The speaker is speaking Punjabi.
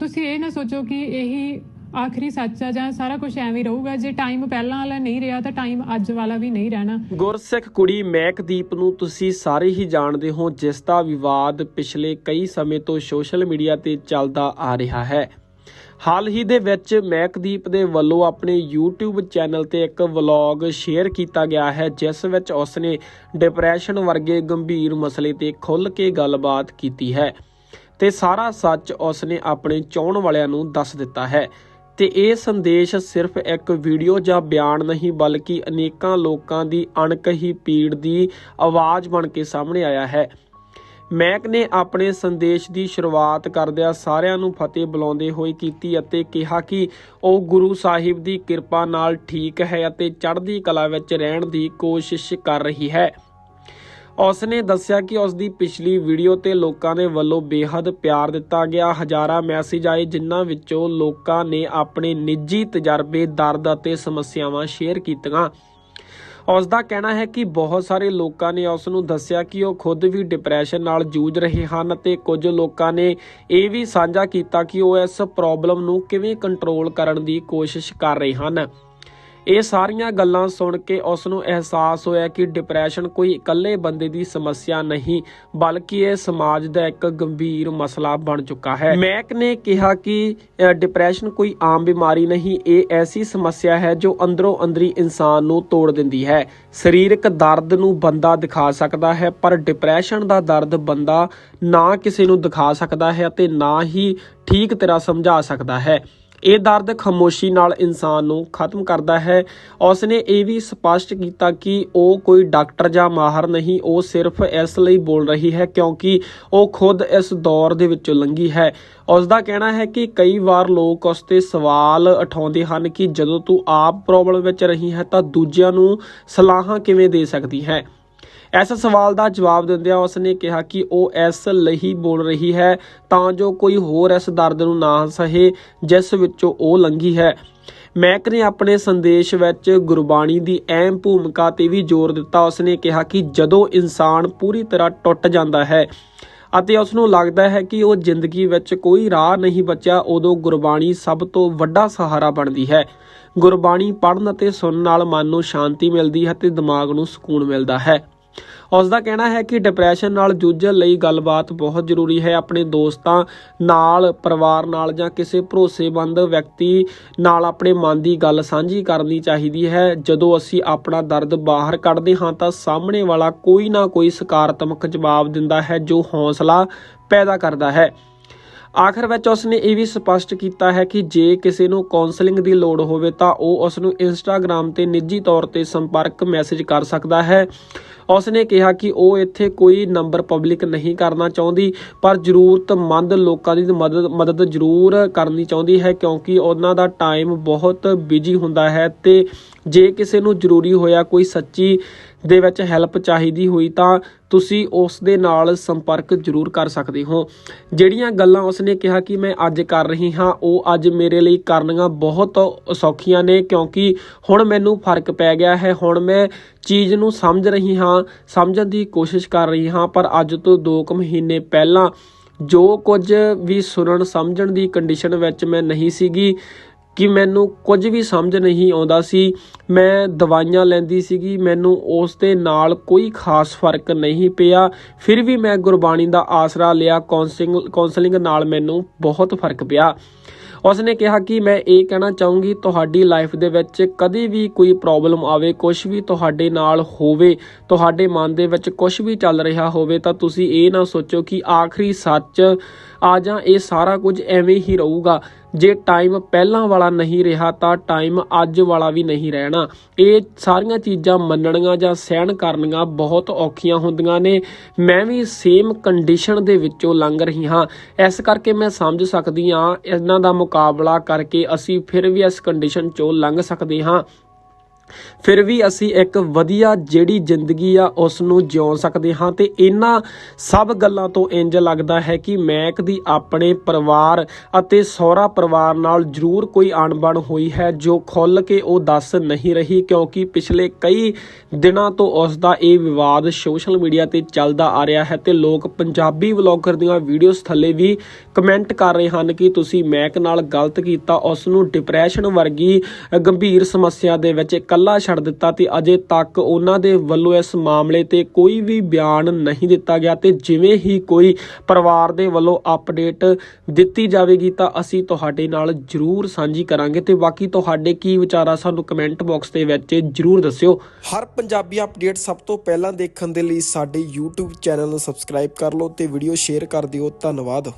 ਤੁਸੀਂ ਇਹ ਨਾ ਸੋਚੋ ਕਿ ਇਹੀ ਆਖਰੀ ਸੱਚ ਆ ਜਾਂ ਸਾਰਾ ਕੁਝ ਐਵੇਂ ਹੀ ਰਹੂਗਾ। ਜੇ ਟਾਈਮ ਪਹਿਲਾਂ ਵਾਲਾ ਨਹੀਂ ਰਿਹਾ ਤਾਂ ਟਾਈਮ ਅੱਜ ਵਾਲਾ ਵੀ ਨਹੀਂ ਰਹਿਣਾ। ਗੁਰਸਿੱਖ ਕੁੜੀ ਮਹਿਕਦੀਪ ਨੂੰ ਤੁਸੀਂ ਸਾਰੇ ਹੀ ਜਾਣਦੇ ਹੋ, ਜਿਸ ਦਾ ਵਿਵਾਦ ਪਿਛਲੇ ਕਈ ਸਮੇਂ ਤੋਂ ਸੋਸ਼ਲ ਮੀਡੀਆ ਤੇ ਚੱਲਦਾ ਆ ਰਿਹਾ ਹੈ। ਹਾਲ ਹੀ ਦੇ ਵਿੱਚ ਮਹਿਕਦੀਪ ਦੇ ਵੱਲੋਂ ਆਪਣੇ YouTube ਚੈਨਲ ਤੇ ਇੱਕ ਵਲੌਗ ਸ਼ੇਅਰ ਕੀਤਾ ਗਿਆ ਹੈ, ਜਿਸ ਵਿੱਚ ਉਸਨੇ ਡਿਪਰੈਸ਼ਨ ਵਰਗੇ ਗੰਭੀਰ ਮਸਲੇ ਤੇ ਖੁੱਲ੍ਹ ਕੇ ਗੱਲਬਾਤ ਕੀਤੀ ਹੈ। ਤੇ ਸਾਰਾ ਸੱਚ ਉਸਨੇ ਆਪਣੇ ਚਾਹਣ ਵਾਲਿਆਂ ਨੂੰ ਦੱਸ ਦਿੱਤਾ ਹੈ। ਤੇ ਇਹ ਸੰਦੇਸ਼ ਸਿਰਫ ਇੱਕ ਵੀਡੀਓ ਜਾਂ ਬਿਆਨ ਨਹੀਂ, ਬਲਕਿ ਅਨੇਕਾਂ ਲੋਕਾਂ ਦੀ ਅਣਕਹੀ ਪੀੜ ਦੀ ਆਵਾਜ਼ ਬਣ ਕੇ ਸਾਹਮਣੇ ਆਇਆ ਹੈ। ਮੈਕ ਨੇ ਆਪਣੇ ਸੰਦੇਸ਼ ਦੀ ਸ਼ੁਰੂਆਤ ਕਰਦਿਆਂ ਸਾਰਿਆਂ ਨੂੰ ਫਤਿਹ ਬੁਲਾਉਂਦੇ ਹੋਏ ਕੀਤੀ ਅਤੇ ਕਿਹਾ ਕਿ ਉਹ ਗੁਰੂ ਸਾਹਿਬ ਦੀ ਕਿਰਪਾ ਨਾਲ ਠੀਕ ਹੈ ਅਤੇ ਚੜ੍ਹਦੀ ਕਲਾ ਵਿੱਚ ਰਹਿਣ ਦੀ ਕੋਸ਼ਿਸ਼ ਕਰ ਰਹੀ ਹੈ। ਉਸ ਨੇ ਦੱਸਿਆ ਕਿ ਉਸ ਦੀ ਪਿਛਲੀ ਵੀਡੀਓ ਤੇ ਲੋਕਾਂ ਦੇ ਵੱਲੋਂ ਬੇਹੱਦ ਪਿਆਰ ਦਿੱਤਾ ਗਿਆ। ਹਜ਼ਾਰਾਂ ਮੈਸੇਜ ਆਏ, ਜਿਨ੍ਹਾਂ ਵਿੱਚੋਂ ਲੋਕਾਂ ਨੇ ਆਪਣੇ ਨਿੱਜੀ ਤਜਰਬੇ, ਦਰਦ ਅਤੇ ਸਮੱਸਿਆਵਾਂ ਸ਼ੇਅਰ ਕੀਤੀਆਂ। ਉਸ ਦਾ ਕਹਿਣਾ ਹੈ ਕਿ ਬਹੁਤ ਸਾਰੇ ਲੋਕਾਂ ਨੇ ਉਸ ਨੂੰ ਦੱਸਿਆ ਕਿ ਉਹ ਖੁਦ ਵੀ ਡਿਪਰੈਸ਼ਨ ਨਾਲ ਜੂਝ ਰਹੇ ਹਨ ਤੇ ਕੁਝ ਲੋਕਾਂ ਨੇ ਇਹ ਵੀ ਸਾਂਝਾ ਕੀਤਾ ਕਿ ਉਹ ਇਸ ਪ੍ਰੋਬਲਮ ਨੂੰ ਕਿਵੇਂ ਕੰਟਰੋਲ ਕਰਨ ਦੀ ਕੋਸ਼ਿਸ਼ ਕਰ ਰਹੇ ਹਨ। ਇਹ ਸਾਰੀਆਂ ਗੱਲਾਂ ਸੁਣ ਕੇ ਉਸ ਨੂੰ ਅਹਿਸਾਸ ਹੋਇਆ ਕਿ ਡਿਪਰੈਸ਼ਨ ਕੋਈ ਇਕੱਲੇ ਬੰਦੇ ਦੀ ਸਮੱਸਿਆ ਨਹੀਂ, ਬਲਕਿ ਇਹ ਸਮਾਜ ਦਾ ਇੱਕ ਗੰਭੀਰ ਮਸਲਾ ਬਣ ਚੁੱਕਾ ਹੈ। ਮੈਕ ਨੇ ਕਿਹਾ ਕਿ ਡਿਪਰੈਸ਼ਨ ਕੋਈ ਆਮ ਬਿਮਾਰੀ ਨਹੀਂ, ਇਹ ਐਸੀ ਸਮੱਸਿਆ ਹੈ ਜੋ ਅੰਦਰੋਂ ਅੰਦਰੀ ਇਨਸਾਨ ਨੂੰ ਤੋੜ ਦਿੰਦੀ ਹੈ। ਸਰੀਰਕ ਦਰਦ ਨੂੰ ਬੰਦਾ ਦਿਖਾ ਸਕਦਾ ਹੈ, ਪਰ ਡਿਪਰੈਸ਼ਨ ਦਾ ਦਰਦ ਬੰਦਾ ਨਾ ਕਿਸੇ ਨੂੰ ਦਿਖਾ ਸਕਦਾ ਹੈ ਅਤੇ ਨਾ ਹੀ ਠੀਕ ਤਰ੍ਹਾਂ ਸਮਝਾ ਸਕਦਾ ਹੈ। ਇਹ ਦਰਦ ਖਾਮੋਸ਼ੀ ਨਾਲ ਇਨਸਾਨ ਨੂੰ ਖਤਮ ਕਰਦਾ ਹੈ। ਉਸ ਨੇ ਇਹ ਵੀ ਸਪਸ਼ਟ ਕੀਤਾ ਕਿ ਉਹ ਕੋਈ ਡਾਕਟਰ ਜਾਂ ਮਾਹਰ ਨਹੀਂ, ਉਹ ਸਿਰਫ ਇਸ ਲਈ ਬੋਲ ਰਹੀ ਹੈ ਕਿਉਂਕਿ ਉਹ ਖੁਦ ਇਸ ਦੌਰ ਦੇ ਵਿੱਚੋਂ ਲੰਘੀ ਹੈ। ਉਸ ਦਾ ਕਹਿਣਾ ਹੈ ਕਿ ਕਈ ਵਾਰ ਲੋਕ ਉਸ ਤੇ ਸਵਾਲ ਉਠਾਉਂਦੇ ਹਨ ਕਿ ਜਦੋਂ ਤੂੰ ਆਪ ਪ੍ਰੋਬਲਮ ਵਿੱਚ ਰਹੀ ਹੈ ਤਾਂ ਦੂਜਿਆਂ ਨੂੰ ਸਲਾਹਾਂ ਕਿਵੇਂ ਦੇ ਸਕਦੀ ਹੈ? ਇਸ ਸਵਾਲ ਦਾ ਜਵਾਬ ਦਿੰਦਿਆਂ ਉਸ ਨੇ ਕਿਹਾ ਕਿ ਉਹ ਇਸ ਲਈ ਬੋਲ ਰਹੀ ਹੈ ਤਾਂ ਜੋ ਕੋਈ ਹੋਰ ਇਸ ਦਰਦ ਨੂੰ ਨਾ ਸਹੇ, ਜਿਸ ਵਿੱਚੋਂ ਉਹ ਲੰਘੀ ਹੈ। ਮੈਕ ਨੇ ਆਪਣੇ ਸੰਦੇਸ਼ ਵਿੱਚ ਗੁਰਬਾਣੀ ਦੀ ਅਹਿਮ ਭੂਮਿਕਾ ਤੇ ਵੀ ਜ਼ੋਰ ਦਿੱਤਾ। ਉਸਨੇ ਕਿਹਾ ਕਿ ਜਦੋਂ ਇਨਸਾਨ ਪੂਰੀ ਤਰ੍ਹਾਂ ਟੁੱਟ ਜਾਂਦਾ ਹੈ ਅਤੇ ਉਸ ਨੂੰ ਲੱਗਦਾ ਹੈ ਕਿ ਉਹ ਜ਼ਿੰਦਗੀ ਵਿੱਚ ਕੋਈ ਰਾਹ ਨਹੀਂ ਬਚਿਆ, ਉਦੋਂ ਗੁਰਬਾਣੀ ਸਭ ਤੋਂ ਵੱਡਾ ਸਹਾਰਾ ਬਣਦੀ ਹੈ। ਗੁਰਬਾਣੀ ਪੜ੍ਹਨ ਅਤੇ ਸੁਣਨ ਨਾਲ ਮਨ ਨੂੰ ਸ਼ਾਂਤੀ ਮਿਲਦੀ ਹੈ ਤੇ ਦਿਮਾਗ ਨੂੰ ਸਕੂਨ ਮਿਲਦਾ ਹੈ। ਉਸ ਦਾ ਕਹਿਣਾ ਹੈ ਕਿ ਡਿਪਰੈਸ਼ਨ ਨਾਲ ਜੂਝਣ ਲਈ ਗੱਲਬਾਤ ਬਹੁਤ ਜ਼ਰੂਰੀ ਹੈ। ਆਪਣੇ ਦੋਸਤਾਂ ਨਾਲ, ਪਰਿਵਾਰ ਨਾਲ ਜਾਂ ਕਿਸੇ ਭਰੋਸੇਮੰਦ ਵਿਅਕਤੀ ਨਾਲ ਆਪਣੇ ਮਨ ਦੀ ਗੱਲ ਸਾਂਝੀ ਕਰਨੀ ਚਾਹੀਦੀ ਹੈ। ਜਦੋਂ ਅਸੀਂ ਆਪਣਾ ਦਰਦ ਬਾਹਰ ਕੱਢਦੇ ਹਾਂ ਤਾਂ ਸਾਹਮਣੇ ਵਾਲਾ ਕੋਈ ਨਾ ਕੋਈ ਸਕਾਰਾਤਮਕ ਜਵਾਬ ਦਿੰਦਾ ਹੈ ਜੋ ਹੌਸਲਾ ਪੈਦਾ ਕਰਦਾ ਹੈ। ਆਖਰ ਵਿੱਚ ਉਸਨੇ ਇਹ ਵੀ ਸਪਸ਼ਟ ਕੀਤਾ ਹੈ ਕਿ ਜੇ ਕਿਸੇ ਨੂੰ ਕਾਉਂਸਲਿੰਗ ਦੀ ਲੋੜ ਹੋਵੇ ਤਾਂ ਉਹ ਉਸ ਨੂੰ ਇੰਸਟਾਗ੍ਰam ਤੇ ਨਿੱਜੀ ਤੌਰ ਤੇ ਸੰਪਰਕ ਮੈਸੇਜ ਕਰ ਸਕਦਾ ਹੈ। ਉਸ ਨੇ ਕਿਹਾ ਕਿ ਉਹ ਇੱਥੇ ਕੋਈ ਨੰਬਰ ਪਬਲਿਕ ਨਹੀਂ ਕਰਨਾ ਚਾਹੁੰਦੀ, ਪਰ ਜ਼ਰੂਰਤਮੰਦ ਲੋਕਾਂ ਦੀ ਮਦਦ ਮਦਦ ਜ਼ਰੂਰ ਕਰਨੀ ਚਾਹੁੰਦੀ ਹੈ, ਕਿਉਂਕਿ ਉਹਨਾਂ ਦਾ ਟਾਈਮ ਬਹੁਤ ਬਿਜ਼ੀ ਹੁੰਦਾ ਹੈ ਤੇ ਜੇ ਕਿਸੇ ਨੂੰ ਜ਼ਰੂਰੀ ਹੋਇਆ ਕੋਈ ਸੱਚੀ ਦੇ ਵਿੱਚ ਹੈਲਪ ਚਾਹੀਦੀ ਹੋਈ ਤਾਂ ਤੁਸੀਂ ਉਸ ਦੇ ਨਾਲ ਸੰਪਰਕ ਜ਼ਰੂਰ ਕਰ ਸਕਦੇ ਹੋ। ਜਿਹੜੀਆਂ ਗੱਲਾਂ ਉਸਨੇ ਕਿਹਾ ਕਿ ਮੈਂ ਅੱਜ ਕਰ ਰਹੀ ਹਾਂ, ਉਹ ਅੱਜ ਮੇਰੇ ਲਈ ਕਰਨੀਆਂ ਬਹੁਤ ਸੌਖੀਆਂ ਨੇ ਕਿਉਂਕਿ ਹੁਣ ਮੈਨੂੰ ਫ਼ਰਕ ਪੈ ਗਿਆ ਹੈ। ਹੁਣ ਮੈਂ ਚੀਜ਼ ਨੂੰ ਸਮਝ ਰਹੀ ਹਾਂ, ਸਮਝਣ ਦੀ ਕੋਸ਼ਿਸ਼ ਕਰ ਰਹੀ ਹਾਂ, ਪਰ ਅੱਜ ਤੋਂ 2 ਕੁ ਮਹੀਨੇ ਪਹਿਲਾਂ ਜੋ ਕੁਝ ਵੀ ਸੁਣਨ ਸਮਝਣ ਦੀ ਕੰਡੀਸ਼ਨ ਵਿੱਚ ਮੈਂ ਨਹੀਂ ਸੀਗੀ ਕਿ ਮੈਨੂੰ ਕੁਝ ਵੀ ਸਮਝ ਨਹੀਂ ਆਉਂਦਾ ਸੀ। ਮੈਂ ਦਵਾਈਆਂ ਲੈਂਦੀ ਸੀਗੀ। ਮੈਨੂੰ ਉਸ ਦੇ ਨਾਲ ਕੋਈ ਖਾਸ ਫ਼ਰਕ ਨਹੀਂ ਪਿਆ। ਫਿਰ ਵੀ ਮੈਂ ਗੁਰਬਾਣੀ ਦਾ ਆਸਰਾ ਲਿਆ। ਕਾਉਂਸਲਿੰਗ ਕਾਉਂਸਲਿੰਗ ਨਾਲ ਮੈਨੂੰ ਬਹੁਤ ਫ਼ਰਕ ਪਿਆ। ਉਸ ਨੇ ਕਿਹਾ ਕਿ ਮੈਂ ਇਹ ਕਹਿਣਾ ਚਾਹੂੰਗੀ, ਤੁਹਾਡੀ ਲਾਈਫ ਦੇ ਵਿੱਚ ਕਦੇ ਵੀ ਕੋਈ ਪ੍ਰੋਬਲਮ ਆਵੇ ਕੁਝ ਵੀ ਤੁਹਾਡੇ ਨਾਲ ਹੋਵੇ, ਤੁਹਾਡੇ ਮਨ ਦੇ ਵਿੱਚ ਕੁਝ ਵੀ ਚੱਲ ਰਿਹਾ ਹੋਵੇ, ਤਾਂ ਤੁਸੀਂ ਇਹ ਨਾ ਸੋਚੋ ਕਿ ਆਖਰੀ ਸੱਚ ਆ ਜਾਂ, ਇਹ ਸਾਰਾ ਕੁਝ ਐਵੇਂ ਹੀ ਰਹੂਗਾ। ਜੇ ਟਾਈਮ ਪਹਿਲਾਂ ਵਾਲਾ ਨਹੀਂ ਰਿਹਾ, ਤਾਂ ਟਾਈਮ ਅੱਜ ਵਾਲਾ ਵੀ ਨਹੀਂ ਰਹਿਣਾ। ਇਹ ਸਾਰੀਆਂ ਚੀਜ਼ਾਂ ਮੰਨਣੀਆਂ ਜਾਂ ਸਹਿਣ ਕਰਨੀਆਂ ਬਹੁਤ ਔਖੀਆਂ ਹੁੰਦੀਆਂ ਨੇ। ਮੈਂ ਵੀ ਸੇਮ ਕੰਡੀਸ਼ਨ ਦੇ ਵਿੱਚੋਂ ਲੰਘ ਰਹੀ ਹਾਂ। ਇਸ ਕਰਕੇ ਮੈਂ ਸਮਝ ਸਕਦੀ ਹਾਂ, ਇਹਨਾਂ ਦਾ ਮੁਕਾਬਲਾ ਕਰਕੇ ਅਸੀਂ ਫਿਰ ਵੀ ਇਸ ਕੰਡੀਸ਼ਨ ਚੋਂ ਲੰਘ ਸਕਦੇ ਹਾਂ। ਫਿਰ ਵੀ ਅਸੀਂ ਇੱਕ ਵਧੀਆ ਜਿਹੜੀ ਜ਼ਿੰਦਗੀ ਆ, ਉਸ ਨੂੰ ਜਿਉ ਸਕਦੇ ਹਾਂ ਤੇ ਇਹਨਾਂ ਸਭ ਗੱਲਾਂ ਤੋਂ ਇੰਜ ਲੱਗਦਾ ਹੈ ਕਿ ਮੈਕ ਦੀ ਆਪਣੇ ਪਰਿਵਾਰ ਅਤੇ ਸਹੁਰਾ ਪਰਿਵਾਰ ਨਾਲ ਜ਼ਰੂਰ ਕੋਈ ਅਣਬਣ ਹੋਈ ਹੈ, ਜੋ ਖੁੱਲ ਕੇ ਉਹ ਦੱਸ ਨਹੀਂ ਰਹੀ, ਕਿਉਂਕਿ ਪਿਛਲੇ ਕਈ ਦਿਨਾਂ ਤੋਂ ਉਸ ਦਾ ਇਹ ਵਿਵਾਦ ਸੋਸ਼ਲ ਮੀਡੀਆ ਤੇ ਚੱਲਦਾ ਆ ਰਿਹਾ ਹੈ ਤੇ ਲੋਕ ਪੰਜਾਬੀ ਵਲੌਗਰ ਦੀਆਂ ਵੀਡੀਓਜ਼ ਥੱਲੇ ਵੀ ਕਮੈਂਟ ਕਰ ਰਹੇ ਹਨ ਕਿ ਤੁਸੀਂ ਮੈਕ ਨਾਲ ਗਲਤ ਕੀਤਾ, ਉਸ ਨੂੰ ਡਿਪਰੈਸ਼ਨ ਵਰਗੀ ਗੰਭੀਰ ਸਮੱਸਿਆ ਦੇ ਵਿੱਚ ਇਕੱਲਾ ਛੱਡ ਦਿੱਤਾ ਤੇ ਅਜੇ ਤੱਕ ਉਹਨਾਂ ਦੇ ਵੱਲੋਂ ਇਸ ਮਾਮਲੇ ਤੇ ਕੋਈ ਵੀ ਬਿਆਨ ਨਹੀਂ ਦਿੱਤਾ ਗਿਆ ਤੇ ਜਿਵੇਂ ਹੀ ਕੋਈ ਪਰਿਵਾਰ ਦੇ ਵੱਲੋਂ ਅਪਡੇਟ ਦਿੱਤੀ ਜਾਵੇਗੀ ਤਾਂ ਅਸੀਂ ਤੁਹਾਡੇ ਨਾਲ ਜਰੂਰ ਸਾਂਝੀ ਕਰਾਂਗੇ ਤੇ ਬਾਕੀ ਤੁਹਾਡੇ ਕੀ ਵਿਚਾਰ ਆ ਸਾਨੂੰ ਕਮੈਂਟ ਬਾਕਸ ਦੇ ਵਿੱਚ ਜਰੂਰ ਦੱਸਿਓ। ਹਰ ਪੰਜਾਬੀ ਅਪਡੇਟ ਸਭ ਤੋਂ ਪਹਿਲਾਂ ਦੇਖਣ ਦੇ ਲਈ ਸਾਡੇ YouTube ਚੈਨਲ ਨੂੰ ਸਬਸਕ੍ਰਾਈਬ ਕਰ ਲਓ ਤੇ ਵੀਡੀਓ ਸ਼ੇਅਰ ਕਰ ਦਿਓ। ਧੰਨਵਾਦ।